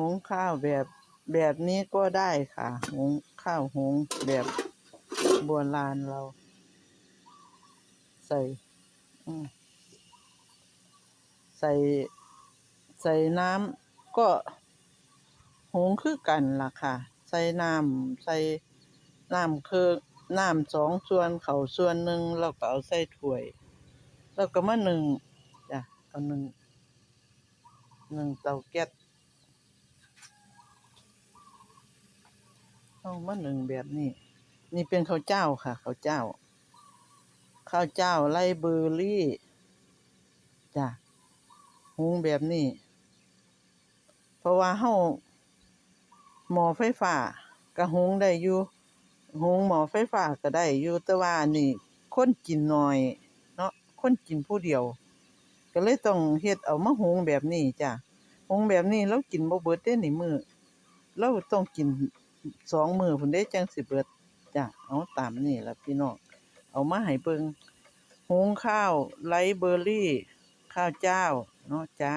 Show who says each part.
Speaker 1: หุงข้าวแบบแบบนี้ก็ได้ค่ะ หุงข้าวหุงแบบโบราณเรา ใส่ใส่ ใส่น้ำก็หุงคือกันล่ะค่ะ ใส่น้ำใส่น้ำคือน้ำสองส่วนเขาส่วนหนึ่งแล้วก็เอาใส่ถ้วย แล้วก็มาหนึ่งจ้ะเอาหนึ่งหนึ่งเตาแก๊ส เอามานึ่งแบบนี้ นี่เป็นข้าวเจ้าค่ะข้าวเจ้า ข้าวเจ้าไรเบอร์รี่จ้ะหุงแบบนี้ เพราะว่าเฮาหม้อไฟฟ้าก็หุงได้อยู่หุงหม้อไฟฟ้าก็ได้อยู่แต่ว่านนี้คนกินน้อย เนาะคนกินผู้เดียว ก็เลยต้องเฮ็ดเอามาหุงแบบนี้จ้ะหุงแบบนี้เรากินบ่เบิดเดะนี่มื้อเราต้องกิน สองมือผมได้จังสิเบิดจ้ะเอาตามนี่ละพี่น้องเอามาให้เบิ่งหุงข้าวไรเบอร์รี่ ข้าวเจ้าเนาะจ้า